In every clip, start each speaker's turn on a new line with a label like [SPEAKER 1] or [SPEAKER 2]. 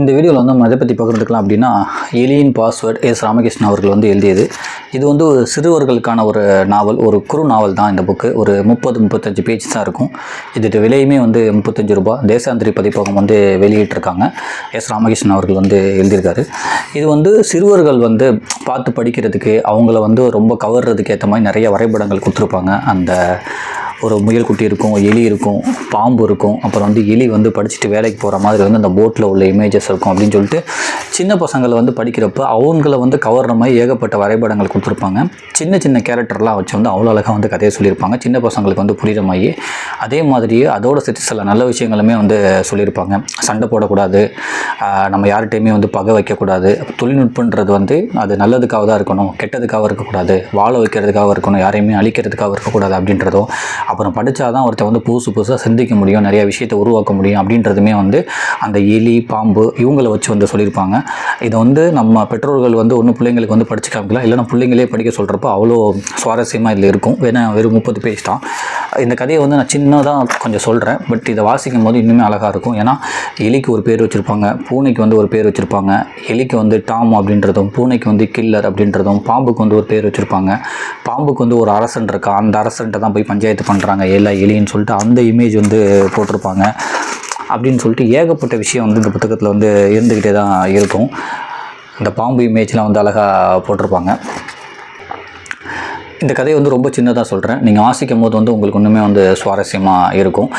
[SPEAKER 1] இந்த வீடியோவில் வந்து நம்ம எதை பற்றி பகிர்ந்துக்கலாம் அப்படின்னா எலியின் பாஸ்வேர்ட் எஸ் ராமகிருஷ்ணன் அவர்கள் வந்து எழுதியது. இது வந்து ஒரு சிறுவர்களுக்கான ஒரு நாவல் ஒரு குறு நாவல் தான் இந்த புக்கு ஒரு முப்பது முப்பத்தஞ்சு பேஜ் தான் இருக்கும். இது விலையுமே வந்து முப்பத்தஞ்சு ரூபா தேசாந்திரி பதிப்பகம் வந்து வெளியிட்டிருக்காங்க. எஸ் ராமகிருஷ்ணன் அவர்கள் வந்து எழுதியிருக்காரு. இது வந்து சிறுவர்கள் வந்து பார்த்து படிக்கிறதுக்கு அவங்கள வந்து ரொம்ப கவர்றதுக்கு ஏற்ற மாதிரி நிறைய வரைபடங்கள் கொடுத்துருப்பாங்க. அந்த ஒரு முயல் குட்டி இருக்கும் எலி இருக்கும் பாம்பு இருக்கும். அப்புறம் வந்து எலி வந்து படிச்சுட்டு வேலைக்கு போகிற மாதிரி வந்து அந்த போட்டில் உள்ள இமேஜஸ் இருக்கும் அப்படின்னு சொல்லிட்டு சின்ன பசங்களை வந்து படிக்கிறப்ப அவங்கள வந்து கவர்ற மாதிரி ஏகப்பட்ட வரைபடங்கள் கொடுத்துருப்பாங்க. சின்ன சின்ன கேரக்டர்லாம் வச்சு வந்து அவ்வளோ அழகாக வந்து கதையை சொல்லியிருப்பாங்க. சின்ன பசங்களுக்கு வந்து புரிகிற மாதிரி அதே மாதிரியே அதோட சேர்த்து சில நல்ல விஷயங்களுமே வந்து சொல்லியிருப்பாங்க. சண்டை போடக்கூடாது. நம்ம யார்கிட்டையுமே வந்து பகை வைக்கக்கூடாது. தொழில்நுட்பன்றது வந்து அது நல்லதுக்காக தான் இருக்கணும் கெட்டதுக்காக இருக்கக்கூடாது. வாழ வைக்கிறதுக்காக இருக்கணும் யாரையுமே அழிக்கிறதுக்காக இருக்கக்கூடாது அப்படின்றதும் அப்புறம் படித்தா தான் ஒருத்தன் வந்து புதுசு புதுசாக சிந்திக்க முடியும் நிறைய விஷயத்தை உருவாக்க முடியும் அப்படின்றதுமே வந்து அந்த எலி பாம்பு இவங்களை வச்சு வந்து சொல்லியிருப்பாங்க. இதை வந்து நம்ம பெற்றோர்கள் வந்து ஒன்றும் பிள்ளைங்களுக்கு வந்து படிச்சு காமிக்கலாம். இல்லைன்னா பிள்ளைங்களே படிக்க சொல்கிறப்போ அவ்வளோ சுவாரஸ்யமாக இதில் இருக்கும். வேணா வெறும் முப்பது பேஜ் தான். இந்த கதையை வந்து நான் சின்னதாக கொஞ்சம் சொல்கிறேன் பட் இதை வாசிக்கும் போது இன்னுமே அழகாக இருக்கும். ஏன்னா எலிக்கு ஒரு பேர் வச்சுருப்பாங்க பூனைக்கு வந்து ஒரு பேர் வச்சுருப்பாங்க. எலிக்கு வந்து டாம் அப்படின்றதும் பூனைக்கு வந்து கில்லர் அப்படின்றதும் பாம்புக்கு வந்து ஒரு பேர் வச்சுருப்பாங்க. பாம்புக்கு வந்து ஒரு அரசன் இருக்கா? அந்த அரசன்ட்ட தான் போய் பஞ்சாயத்து பண்ணுறாங்க எல்லா எலின்னு சொல்லிட்டு அந்த இமேஜ் வந்து போட்டிருப்பாங்க. அப்படின்னு சொல்லிட்டு ஏகப்பட்ட விஷயம் வந்து இந்த புத்தகத்தில் வந்து இருந்துக்கிட்டே தான் இருக்கும். இந்த பாம்பு இமேஜ்லாம் வந்து அழகாக போட்டிருப்பாங்க. இந்த கதையை வந்து ரொம்ப சின்னதாக சொல்கிறேன் நீங்கள் வாசிக்கும் போது வந்து உங்களுக்கு ஒன்றுமே வந்து சுவாரஸ்யமாக இருக்கும்.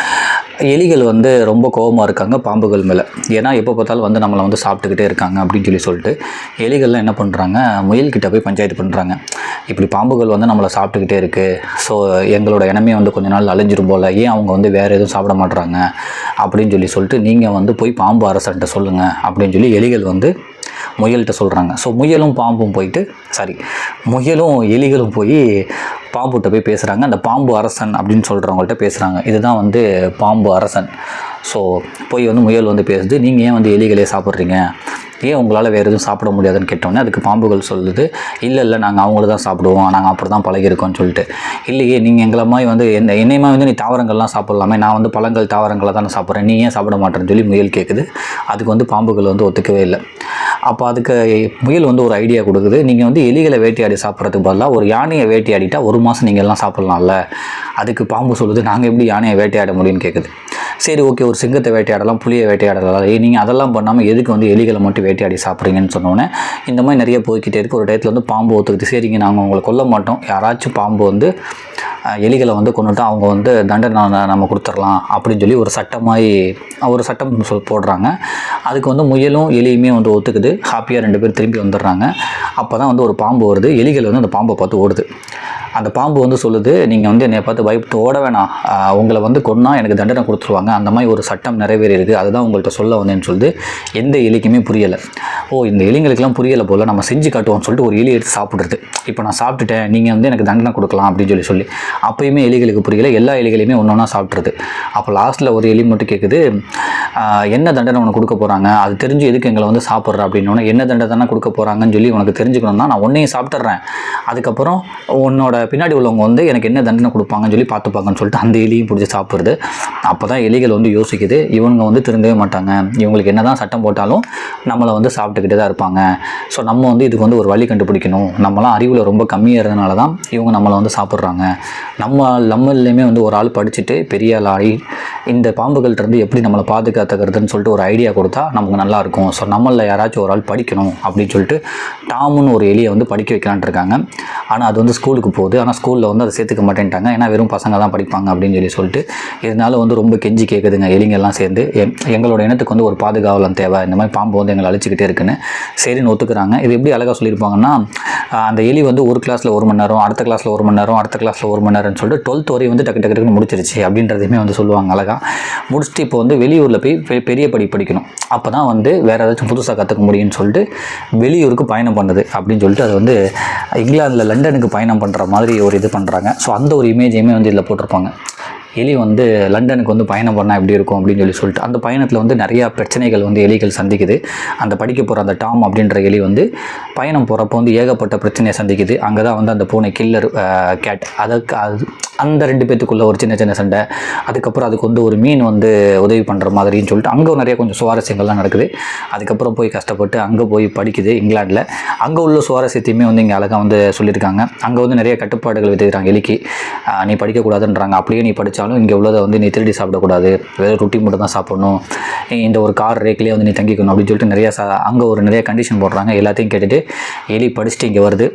[SPEAKER 1] எலிகள் வந்து ரொம்ப கோபமாக இருக்காங்க பாம்புகள் மேலே. ஏன்னா எப்போ பார்த்தாலும் வந்து நம்மளை வந்து சாப்பிட்டுக்கிட்டே இருக்காங்க அப்படின்னு சொல்லி சொல்லிட்டு எலிகள்லாம் என்ன பண்ணுறாங்க முயல்கிட்ட போய் பஞ்சாயத்து பண்ணுறாங்க இப்படி பாம்புகள் வந்து நம்மளை சாப்பிட்டுக்கிட்டே இருக்குது ஸோ எங்களோட இனமே வந்து கொஞ்ச நாள் அழிஞ்சிரும் போல். ஏன் அவங்க வந்து வேறு எதுவும் சாப்பிட மாட்றாங்க? அப்படின்னு சொல்லி சொல்லிட்டு நீங்கள் வந்து போய் பாம்பு அரசன்ட்ட சொல்லுங்கள் அப்படின்னு சொல்லி எலிகள் வந்து முயல்கிட்ட சொல்கிறாங்க ஸோ முயலும் பாம்பும் போயிட்டு சாரி முயலும் எலிகளும் போய் பாம்புகிட்ட போய் பேசுகிறாங்க அந்த பாம்பு அரசன் அப்படின்னு சொல்கிறவங்கள்ட்ட பேசுகிறாங்க இதுதான் வந்து பாம்பு அரசன். ஸோ போய் வந்து முயல் வந்து பேசுது. நீங்கள் ஏன் வந்து எலிகளே சாப்பிட்றீங்க? ஏன் உங்களால் வேறு எதுவும் சாப்பிட முடியாதுன்னு கேட்டோன்னே அதுக்கு பாம்புகள் சொல்லுது. இல்லை இல்லை நாங்கள் அவங்கள தான் சாப்பிடுவோம். நாங்கள் அப்படி தான் பழகிருக்கோம்னு சொல்லிட்டு. இல்லையே நீங்கள் எங்களை மாதிரி வந்து என்ன என்னையுமா வந்து நீ தாவரங்கள்லாம் சாப்பிட்லாமே. நான் வந்து பழங்கள் தாவரங்களை தானே சாப்பிட்றேன். நீ ஏன் சாப்பிட மாட்டேன்னு சொல்லி முயல் கேட்குது அதுக்கு வந்து பாம்புகள் வந்து ஒத்துக்கவே இல்லை. அப்போ அதுக்கு முயல் வந்து ஒரு ஐடியா கொடுக்குது. நீங்கள் வந்து எலிகளை வேட்டையாடி சாப்பிட்றதுக்கு பதிலாக ஒரு யானையை வேட்டையாடிட்டால் ஒரு மாதம் நீங்கள் எல்லாம் சாப்பிட்லாம்ல. அதுக்கு பாம்பு சொல்லுது நாங்கள் எப்படி யானையை வேட்டையாட முடியும்னு கேட்குது சரி ஓகே ஒரு சிங்கத்தை வேட்டையாடலாம் புளியை வேட்டையாடலாம். நீங்கள் அதெல்லாம் பண்ணாமல் எதுக்கு வந்து எலிகளை மட்டும் வேட்டையாடி சாப்பிட்றீங்கன்னு சொன்னோன்னே இந்த மாதிரி நிறைய போய்க்கிட்டே இருக்குது ஒரு டயத்தில் வந்து பாம்பு ஒத்துக்குது சரிங்க நாங்கள் உங்களை கொல்ல மாட்டோம். யாராச்சும் பாம்பு வந்து எலிகளை வந்து கொண்டுட்டு அவங்க வந்து தண்டனை நம்ம கொடுத்துடலாம் அப்படின்னு சொல்லி ஒரு சட்டமாய் ஒரு சட்டம் சொல் போடுறாங்க. அதுக்கு வந்து முயலும் எலியுமே வந்து ஒத்துக்குது. ஹாப்பியாக ரெண்டு பேரும் திரும்பி வந்துடுறாங்க. அப்போ தான் வந்து ஒரு பாம்பு வருது. எலிகள் வந்து அந்த பாம்பை பார்த்து ஓடுது. அந்த பாம்பு வந்து சொல்லுது நீங்கள் வந்து என்னை பார்த்து பயப்பட்டு ஓட வேணாம். உங்களை வந்து கொன்னா எனக்கு தண்டனை கொடுத்துருவாங்க. அந்த மாதிரி ஒரு சட்டம் நிறைவேறியிருக்கு. அதுதான் உங்கள்கிட்ட சொல்ல வந்தேன்னு சொல்லுது எந்த எலிக்குமே புரியலை. ஓ இந்த எலிங்களுக்கெல்லாம் புரியலை போல். நம்ம செஞ்சு காட்டுவோம்னு சொல்லிட்டு ஒரு எலி எடுத்து சாப்பிட்றது. இப்போ நான் சாப்பிட்டுட்டேன். நீங்கள் வந்து எனக்கு தண்டனை கொடுக்கலாம் அப்படின்னு சொல்லி சொல்லி. அப்பயுமே எலிகளுக்கு புரியல. எல்லா எலிகளையுமே ஒன்று ஒன்றா சாப்பிட்றது அப்போ லாஸ்ட்டில் ஒரு எலி மட்டும் கேட்குது என்ன தண்டனை உனக்கு கொடுக்க போகிறாங்க அது தெரிஞ்சு எதுக்கு எங்களை வந்து சாப்பிட்ற? அப்படின்னோடனே என்ன தண்டனை கொடுக்க போகிறாங்கன்னு சொல்லி உனக்கு தெரிஞ்சுக்கணும்னா நான் உன்னையும் சாப்பிட்றேன் அதுக்கப்புறம் உன்னோட பின்னாடி உள்ளவங்க வந்து எனக்கு என்ன தண்டனை கொடுப்பாங்கன்னு சொல்லி பார்த்துப்பாங்கன்னு சொல்லிட்டு அந்த எலியும் பிடிச்சி சாப்பிட்றது. அப்போ தான் எலிகள் வந்து யோசிக்குது இவங்க வந்து திருந்தவே மாட்டாங்க. இவங்களுக்கு என்ன தான் சட்டம் போட்டாலும் நம்மளை வந்து சாப்பிட்டுக்கிட்டே தான் இருப்பாங்க. ஸோ நம்ம வந்து இதுக்கு வந்து ஒரு வழி கண்டுபிடிக்கணும். நம்மலாம் அறிவில் ரொம்ப கம்மியாக இருந்தனால தான் இவங்க நம்மளை வந்து சாப்பிட்றாங்க. நம்ம நம்மளையுமே வந்து ஒரு ஆள் படிச்சுட்டு பெரிய ஆள் ஆகி இந்த பாம்புகள்ட்ட இருந்து எப்படி நம்மளை பாதுகாத்துக்கிறதுன்னு சொல்லிட்டு ஒரு ஐடியா கொடுத்தா நமக்கு நல்லா இருக்கும். ஸோ நம்மளில் யாராச்சும் ஒரு ஆள் படிக்கணும் அப்படின்னு சொல்லிட்டு டாமுன்னு ஒரு எலியை வந்து படிக்க வைக்கலான்ட்டு இருக்காங்க. ஆனால் அது வந்து ஸ்கூலுக்கு போகுது. ஆனால் ஸ்கூலில் வந்து அதை சேர்த்துக்க மாட்டேன்ட்டாங்க. ஏன்னா வெறும் பசங்க தான் படிப்பாங்க அப்படின்னு சொல்லி சொல்லிட்டு இதனால வந்து ரொம்ப கெஞ்சி கேட்குதுங்க எலிங்கெல்லாம் சேர்ந்து எங்களோட இனத்துக்கு வந்து ஒரு பாதுகாவலம் தேவை. இந்த மாதிரி பாம்பு வந்து எங்களை அழிச்சிக்கிட்டே இருக்குன்னு சரின்னு ஒத்துக்கிறாங்க. இது எப்படி அழகாக சொல்லியிருப்பாங்கன்னா அந்த எலி வந்து ஒரு கிளாஸில் ஒரு மணி நேரம் அடுத்த கிளாஸில் ஒரு மணி நேரம் அடுத்த கிளாஸில் ஒரு மணி நேரம்னு சொல்லிட்டு டுவெல்த் வரையும் வந்து டக்கு டக்கு டக்குன்னு முடிச்சிருச்சு அப்படின்றதையுமே வந்து சொல்லுவாங்க அழகாக முடிச்சுட்டு இப்போ வந்து வெளியூரில் போய் பெ- பெரிய படி படிக்கணும். அப்போ தான் வந்து வேறு ஏதாச்சும் புதுசாக கற்றுக்க முடியும்னு சொல்லிட்டு வெளியூருக்கு பயணம் பண்ணுது அப்படின்னு சொல்லிட்டு அது வந்து இங்கிலாந்தில் லண்டனுக்கு பயணம் பண்ணுற மாதிரி மாதிரி ஒரு இது பண்ணுறாங்க ஸோ அந்த ஒரு இமேஜையுமே வந்து இதில் போட்டிருப்பாங்க. எலி வந்து லண்டனுக்கு வந்து பயணம் பண்ணால் எப்படி இருக்கும் அப்படின்னு சொல்லி சொல்லிட்டு அந்த பயணத்தில் வந்து நிறையா பிரச்சனைகள் வந்து எலிகள் சந்திக்குது. அந்த படிக்க போகிற அந்த டாம் அப்படின்ற எலி வந்து பயணம் போகிறப்போ வந்து ஏகப்பட்ட பிரச்சனையை சந்திக்குது. அங்கே தான் வந்து அந்த பூனை கில்லர் கேட் அதுக்கு அது அந்த ரெண்டு பேத்துக்குள்ளே ஒரு சின்ன சின்ன சண்டை. அதுக்கப்புறம் அதுக்கு வந்து ஒரு மீன் வந்து உதவி பண்ணுற மாதிரின்னு சொல்லிட்டு அங்கே நிறைய கொஞ்சம் சுவாரஸ்யங்கள்லாம் நடக்குது. அதுக்கப்புறம் போய் கஷ்டப்பட்டு அங்கே போய் படிக்குது இங்கிலாண்டில் அங்கே உள்ள சுவாரஸ்யத்தையுமே வந்து இங்கே அழகாக வந்து சொல்லியிருக்காங்க. அங்கே வந்து நிறைய கட்டுப்பாடுகள் விதிக்கிறாங்க எலிக்கு. நீ படிக்கக்கூடாதுன்றாங்க. அப்படியே நீ படித்தாலும் இங்கே உள்ளதை வந்து நீ திருடி சாப்பிடக்கூடாது. வெறும் ரொட்டி மட்டும் தான் சாப்பிடணும். நீ இந்த ஒரு கார் ரேக்லேயே வந்து நீ தங்கிக்கணும் அப்படின்னு சொல்லிட்டு நிறையா சா அங்கே ஒரு நிறைய கண்டிஷன் போடுறாங்க. எல்லாத்தையும் கேட்டுட்டு எலி படிச்சுட்டு இங்கே வருது.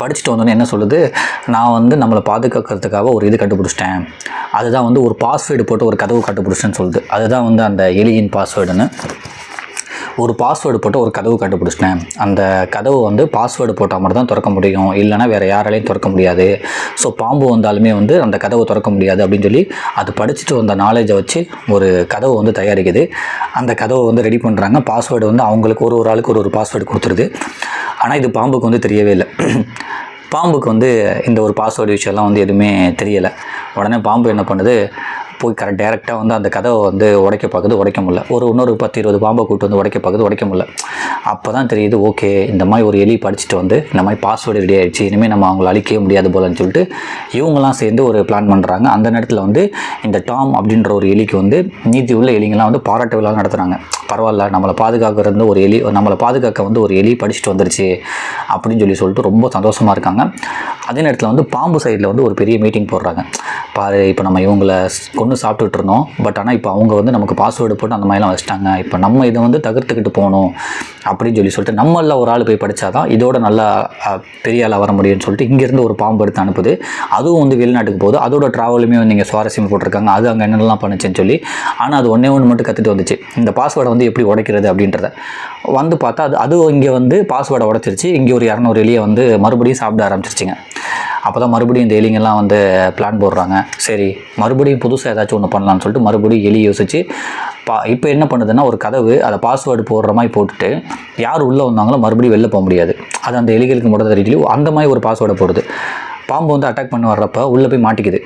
[SPEAKER 1] படிச்சுட்டு வந்தோன்னே என்ன சொல்லுது? நான் வந்து நம்மளை பாதுகாக்கிறதுக்காக ஒரு இது கண்டுபிடிச்சிட்டேன். அதுதான் வந்து ஒரு பாஸ்வேர்டு போட்டு ஒரு கதவு கண்டுபிடிச்சேன்னு சொல்லுது. அதுதான் வந்து அந்த எலியின் பாஸ்வேர்டுன்னு ஒரு பாஸ்வேர்டு போட்டு ஒரு கதவு கண்டுபிடிச்சிட்டேன். அந்த கதவு வந்து பாஸ்வேர்டு போட்டால் மட்டும் தான் திறக்க முடியும். இல்லைனா வேறு யாராலையும் திறக்க முடியாது. ஸோ பாம்பு வந்தாலுமே வந்து அந்த கதவை திறக்க முடியாது அப்படின்னு சொல்லி அது படிச்சுட்டு வந்த நாலேஜை வச்சு ஒரு கதவு வந்து தயாரிக்குது. அந்த கதவை வந்து ரெடி பண்ணுறாங்க பாஸ்வேர்டு வந்து அவங்களுக்கு ஒரு ஒரு ஆளுக்கு ஒரு ஒரு பாஸ்வேர்டு கொடுத்துருது. ஆனால் இது பாம்புக்கு வந்து தெரியவே இல்லை. பாம்புக்கு வந்து இந்த ஒரு பாஸ்வேர்டு விஷயம்லாம் வந்து எதுவுமே தெரியலை. உடனே பாம்பு என்ன பண்ணுது? போய் கரெக்ட் டேரெக்டாக வந்து அந்த கதவை வந்து உடைக்க பார்க்குது உடைக்க முடியல. ஒரு இன்னொரு பத்து இருபது பாம்பை கூட்டு வந்து உடைக்க பார்க்குது உடைக்க முடியல. அப்போ தான் தெரியுது ஓகே இந்த மாதிரி ஒரு எலி படிச்சுட்டு வந்து இந்த மாதிரி பாஸ்வேர்டு ரெடி ஆகிடுச்சு இனிமேல் நம்ம அவங்கள அழிக்கவே முடியாது போலன்னு சொல்லிட்டு இவங்கெல்லாம் சேர்ந்து ஒரு பிளான் பண்ணுறாங்க அந்த நேரத்தில் வந்து இந்த டாம் அப்படின்ற ஒரு எலிக்கு வந்து நீதி உள்ள எலிங்கெல்லாம் வந்து பாராட்டு விழா நடத்துகிறாங்க பரவாயில்ல நம்மளை பாதுகாக்கிறது ஒரு எலி நம்மளை பாதுகாக்க வந்து ஒரு எலி படிச்சுட்டு வந்துருச்சு அப்படின்னு சொல்லி சொல்லிட்டு ரொம்ப சந்தோஷமாக இருக்காங்க. அதே நேரத்தில் வந்து பாம்பு சைடில் வந்து ஒரு பெரிய மீட்டிங் போடுறாங்க. பாரு இப்போ நம்ம இவங்களை கொண்டு சாப்பிட்டுட்டு இருந்தோம். பட் ஆனால் இப்போ அவங்க வந்து நமக்கு பாஸ்வேர்டு போட்டு அந்த மாதிரிலாம் வச்சுட்டாங்க. இப்போ நம்ம இதை வந்து தகர்த்துக்கிட்டு போகணும் அப்படின்னு சொல்லி சொல்லிட்டு நம்மள ஒரு ஆள் போய் படித்தாதான் இதோட நல்லா பெரிய ஆளாக வர முடியும்னு சொல்லிட்டு இங்கேருந்து ஒரு பாம்பு எடுத்து அனுப்புது. அதுவும் வந்து வெளிநாட்டுக்கு போகுது. அதோட ட்ராவலுமே வந்து இங்கே சுவாரஸ்யம் போட்டிருக்காங்க. அது அங்கே என்னென்னலாம் பண்ணுச்சுன்னு சொல்லி. ஆனால் அது ஒன்றே ஒன்று மட்டும் கற்றுட்டு வந்துச்சு. இந்த பாஸ்வேர்டை வந்து எப்படி உடைக்கிறது அப்படின்றத. வந்து பார்த்தா அது அது இங்கே வந்து பாஸ்வேர்டை உடைச்சிருச்சு. இங்கே ஒரு இரநூறு எலியை வந்து மறுபடியும் சாப்பிட ஆரம்பிச்சிருச்சுங்க. அப்போ தான் மறுபடியும் இந்த எலிங்கெல்லாம் வந்து பிளான் போடுறாங்க. சரி மறுபடியும் புதுசாக ஏதாச்சும் ஒன்று பண்ணலான்னு சொல்லிட்டு மறுபடியும் எலி யோசிச்சு பா இப்போ என்ன பண்ணுதுன்னா ஒரு கதவு அதை பாஸ்வேர்டு போடுற மாதிரி போட்டுட்டு யார் உள்ளே வந்தாங்களோ மறுபடியும் வெளில போக முடியாது. அது அந்த எலிகளுக்கு மட்டும் தெரியலையோ அந்த மாதிரி ஒரு பாஸ்வேர்டை போடுது. பாம்பு வந்து அட்டாக் பண்ண வர்றப்ப உள்ளே போய் மாட்டிக்குது.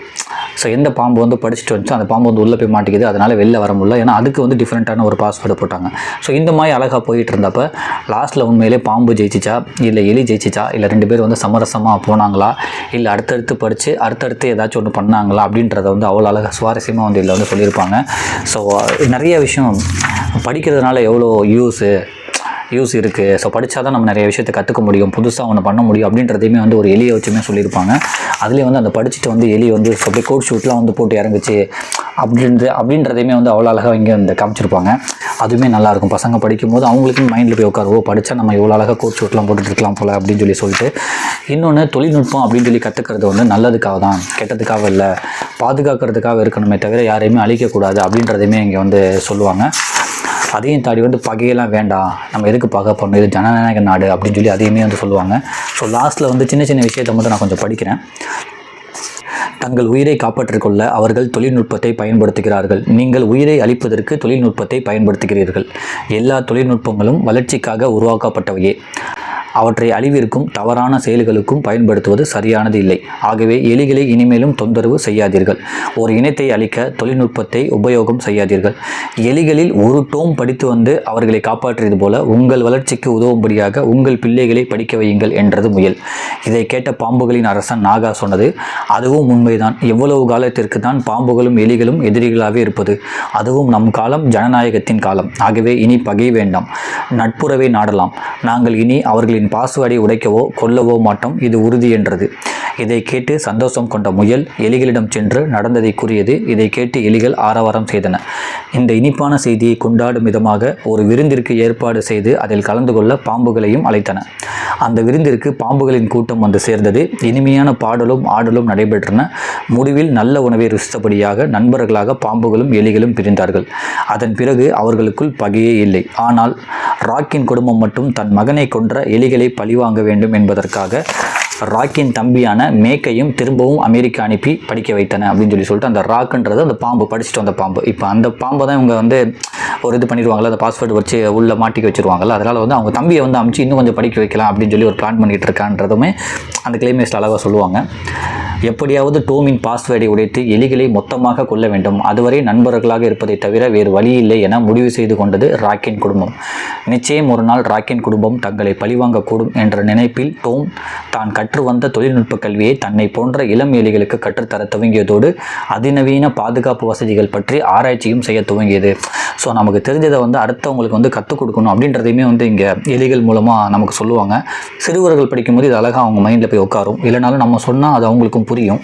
[SPEAKER 1] ஸோ எந்த பாம்பு வந்து படிச்சுட்டு வந்துச்சோ அந்த பாம்பு வந்து உள்ளே போய் மாட்டிக்குது. அதனால் வெளில வர முடியல. ஏன்னா அதுக்கு வந்து டிஃப்ரெண்ட்டான ஒரு பாஸ்வேர்டு போட்டாங்க. ஸோ இந்த மாதிரி அழகாக போயிட்டு இருந்தப்ப லாஸ்ட்டில் உண்மையிலே பாம்பு ஜெயிச்சிச்சா? இல்லை எலி ஜெயிச்சிச்சா? இல்லை ரெண்டு பேர் வந்து சமரசமாக போனாங்களா? இல்லை அடுத்தடுத்து படித்து அடுத்தடுத்து ஏதாச்சும் ஒன்று பண்ணாங்களா? அப்படின்றத வந்து அவ்வளோ அழகாக சுவாரஸ்யமாக வந்து இதில் வந்து சொல்லியிருப்பாங்க. ஸோ நிறைய விஷயம் படிக்கிறதுனால எவ்வளோ யூஸு யூஸ் இருக்குது ஸோ படித்தா தான் நம்ம நிறைய விஷயத்தை கற்றுக்க முடியும். புதுசாக ஒன்று பண்ண முடியும் அப்படின்றதையுமே வந்து ஒரு எலியை வச்சுமே சொல்லியிருப்பாங்க. அதுலேயே வந்து அந்த படிச்சுட்டு வந்து எலி வந்து அப்படியே கோட் ஷூட்லாம் வந்து போட்டு இறங்குச்சு. அப்படின்றது அப்படின்றதையுமே வந்து அவ்வளோ அழகாக இங்கே வந்து காமிச்சிருப்பாங்க. அதுவுமே நல்லாயிருக்கும் பசங்க படிக்கும்போது அவங்களுக்கும் மைண்டில் போய் உட்காரு. ஓ படித்தா நம்ம இவ்வளோ அழகாக கோட் ஷூட்லாம் போட்டுட்டு இருக்கலாம் போல் அப்படின்னு சொல்லி சொல்லிட்டு. இன்னொன்று தொழில்நுட்பம் அப்படின்னு சொல்லி கற்றுக்கிறது வந்து நல்லதுக்காக தான். கெட்டதுக்காக இல்லை. பாதுகாக்கிறதுக்காக இருக்கணுமே தவிர யாரையுமே அழிக்கக்கூடாது அப்படின்றதையுமே இங்கே வந்து சொல்லுவாங்க. அதையும் தாண்டி வந்து பகையெல்லாம் வேண்டாம். நம்ம எதுக்கு பார்க்க போகணும் இது ஜனநாயக நாடு அப்படின்னு சொல்லி அதையுமே வந்து சொல்லுவாங்க. ஸோ லாஸ்ட்டில் வந்து சின்ன சின்ன விஷயத்தை மட்டும் நான் கொஞ்சம் படிக்கிறேன். தங்கள் உயிரை காப்பாற்றிக் கொள்ள அவர்கள் தொழில்நுட்பத்தை பயன்படுத்துகிறார்கள். நீங்கள் உயிரை அளிப்பதற்கு தொழில்நுட்பத்தை பயன்படுத்துகிறீர்கள். எல்லா தொழில்நுட்பங்களும் வளர்ச்சிக்காக உருவாக்கப்பட்டவையே. அவற்றை அழிவிற்கும் தவறான செயல்களுக்கும் பயன்படுத்துவது சரியானது இல்லை. ஆகவே எலிகளை இனிமேலும் தொந்தரவு செய்யாதீர்கள். ஒரு இனத்தை அழிக்க தொழில்நுட்பத்தை உபயோகம் செய்யாதீர்கள். எலிகளில் ஒரு டோம் படித்து வந்து அவர்களை காப்பாற்றியது போல உங்கள் வளர்ச்சிக்கு உதவும்படியாக உங்கள் பிள்ளைகளை படிக்க வையுங்கள் என்றது முயல். இதை கேட்ட பாம்புகளின் அரசன் நாகா சொன்னது அதுவும் உண்மைதான். எவ்வளவு காலத்திற்கு தான் பாம்புகளும் எலிகளும் எதிரிகளாகவே இருப்பது. அதுவும் நம் காலம் ஜனநாயகத்தின் காலம். ஆகவே இனி பகை வேண்டாம். நட்புறவை நாடலாம். நாங்கள் இனி அவர்களின் பாசுவாடை உடைக்கவோ கொல்லவோ மாட்டோம். இது உறுதி என்றது. இதை கேட்டு சந்தோஷம் கொண்ட முயல் எலிகளிடம் சென்று நடந்ததை கூறியது. இதை கேட்டு எலிகள் ஆரவாரம் செய்தன. இந்த இனிப்பான செய்தியை கொண்டாடும் விதமாக ஒரு விருந்திற்கு ஏற்பாடு செய்து அதில் கலந்து கொள்ள பாம்புகளையும் அழைத்தன. அந்த விருந்திற்கு பாம்புகளின் கூட்டம் வந்து சேர்ந்தது. இனிமையான பாடலும் ஆடலும் நடைபெற்றன. முடிவில் நல்ல உணவை ருசித்தபடியாக நண்பர்களாக பாம்புகளும் எலிகளும் பிரிந்தார்கள். அதன் பிறகு அவர்களுக்குள் பகையே இல்லை. ஆனால் ராக்கின் குடும்பம் மட்டும் தன் மகனை கொன்ற எலிகளை பழிவாங்க வேண்டும் என்பதற்காக ராக்கின் தம்பியான மேக்கையும் திரும்பவும் அமெரிக்கா அனுப்பி படிக்க வைத்தன அப்படின்னு சொல்லி சொல்லிட்டு அந்த ராக்குன்றது அந்த பாம்பு படிச்சுட்டு வந்த பாம்பு. இப்போ அந்த பாம்பை தான் இவங்க வந்து ஒரு இது பண்ணிடுவாங்கல்ல அந்த பாஸ்வேர்டு வச்சு உள்ளே மாட்டிக்க வச்சிருவாங்கல்ல அதனால் வந்து அவங்க தம்பியை வந்து அமுச்சு இன்னும் கொஞ்சம் படிக்க வைக்கலாம் அப்படின்னு சொல்லி ஒரு பிளான் பண்ணிகிட்டு இருக்கான்றதுமே அந்த கிளைமேஸ்ட் அழகாக சொல்லுவாங்க. எப்படியாவது டோமின் பாஸ்வேர்டை உடைத்து எலிகளை மொத்தமாக கொள்ள வேண்டும். அதுவரை நண்பர்களாக இருப்பதை தவிர வேறு வழி இல்லை என முடிவு செய்து கொண்டது ராக்கின் குடும்பம். நிச்சயம் ஒரு நாள் ராக்கின் குடும்பம் தங்களை பழிவாங்கக்கூடும் என்ற நினைப்பில் டோம் தான் கற்று வந்த தொழில்நுட்ப கல்வியை தன்னை போன்ற இளம் ஏழைகளுக்கு கற்றுத்தர துவங்கியதோடு அதிநவீன பாதுகாப்பு வசதிகள் பற்றி ஆராய்ச்சியும் செய்ய துவங்கியது. ஸோ நமக்கு தெரிஞ்சதை வந்து அடுத்தவங்களுக்கு வந்து கற்றுக் கொடுக்கணும் அப்படின்றதையுமே வந்து இங்கே எலிகள் மூலமாக நமக்கு சொல்லுவாங்க. சிறுவர்கள் படிக்கும்போது இது அழகாக அவங்க மைண்டில் போய் உட்காரும். இல்லைனாலும் நம்ம சொன்னால் அது அவங்களுக்கும் புரியும்.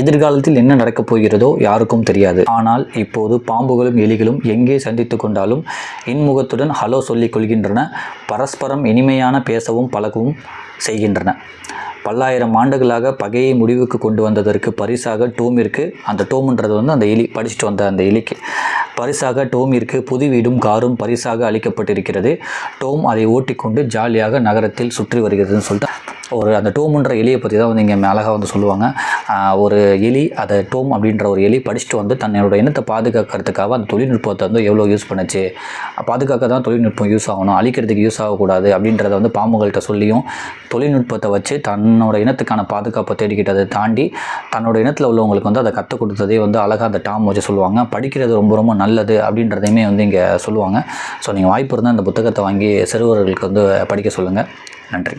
[SPEAKER 1] எதிர்காலத்தில் என்ன நடக்கப் போகிறதோ யாருக்கும் தெரியாது. ஆனால் இப்போது பாம்புகளும் எலிகளும் எங்கே சந்தித்து கொண்டாலும் இன்முகத்துடன் ஹலோ சொல்லிக் கொள்கின்றன. பரஸ்பரம் இனிமையான பேசவும் பழகவும் செய்கின்றன. பல்லாயிரம் ஆண்டுகளாக பகையை முடிவுக்கு கொண்டு வந்ததற்கு பரிசாக டோம் இருக்குது அந்த டோம்ன்றது வந்து அந்த எலி படிச்சுட்டு வந்த அந்த எலிக்கு பரிசாக டோம் இருக்கு புது வீடும் காரும் பரிசாக அளிக்கப்பட்டிருக்கிறது. டோம் அதை ஓட்டிக்கொண்டு ஜாலியாக நகரத்தில் சுற்றி வருகிறதுன்னு சொல்லிட்டு ஒரு அந்த டோம்ன்ற எலியை பற்றி தான் வந்து இங்கே அழகாக வந்து சொல்லுவாங்க. ஒரு எலி அதை டோம் அப்படின்ற ஒரு எலி படிச்சுட்டு வந்து தன்னோட இனத்தை பாதுகாக்கிறதுக்காக அந்த தொழில்நுட்பத்தை வந்து எவ்வளோ யூஸ் பண்ணுச்சு. பாதுகாக்க தான் தொழில்நுட்பம் யூஸ் ஆகணும். அழிக்கிறதுக்கு யூஸ் ஆகக்கூடாது அப்படின்றத வந்து பாம்புகள்கிட்ட சொல்லியும் தொழில்நுட்பத்தை வச்சு தன் தன்னோட இனத்துக்கான பாதுகாப்பை தேடிக்கிட்டதை தாண்டி தன்னோட இனத்தில் உள்ளவங்களுக்கு வந்து அதை கற்றுக் கொடுத்ததே வந்து அழகாக அந்த டாம் வச்சு சொல்லுவாங்க. படிக்கிறது ரொம்ப ரொம்ப நல்லது அப்படின்றதையுமே வந்து இங்கே சொல்லுவாங்க. ஸோ நீங்கள் வாய்ப்பு இருந்தால் அந்த புத்தகத்தை வாங்கி சிறுவர்களுக்கு வந்து படிக்க சொல்லுங்கள் நன்றி.